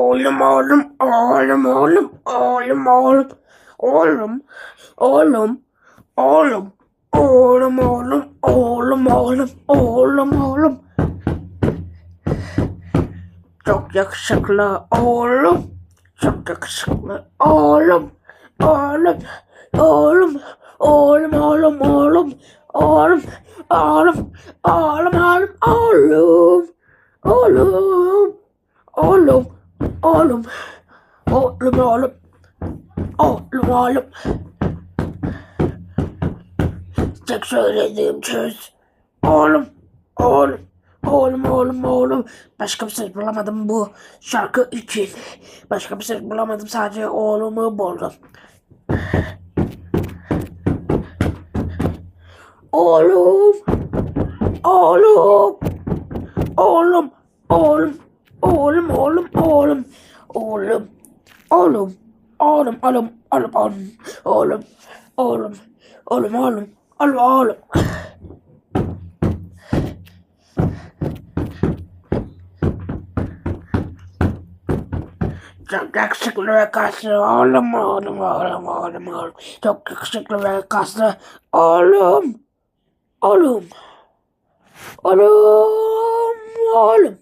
Oğlum oğlum oğlum oğlum oğlum oğlum oğlum oğlum oğlum oğlum oğlum oğlum oğlum oğlum oğlum çok yakışıklı oğlum çok yakışıklı oğlum oğlum oğlum oğlum oğlum oğlum oğlum oğlum oğlum oğlum oğlum oğlum oğlum oğlum. Oğlum oğlum. Oğlum oğlum. Tek söylediğim söz. Oğlum oğlum. Oğlum oğlum oğlum. Başka bir söz bulamadım bu şarkı için. Başka bir söz bulamadım sadece oğlumu buldum. Oğlum oğlum. Oğlum oğlum Oğlum oğlum oğlum. Oğlum. Oğlum. Oğlum oğlum oğlum oğlum. Oğlum. Oğlum. Oğlum oğlum. Oğlum oğlum. Çok yakışıklı ve kaslı oğlum oğlum oğlum oğlum oğlum. Çok yakışıklı ve kaslı oğlum. Oğlum. Oğlum. Oğlum.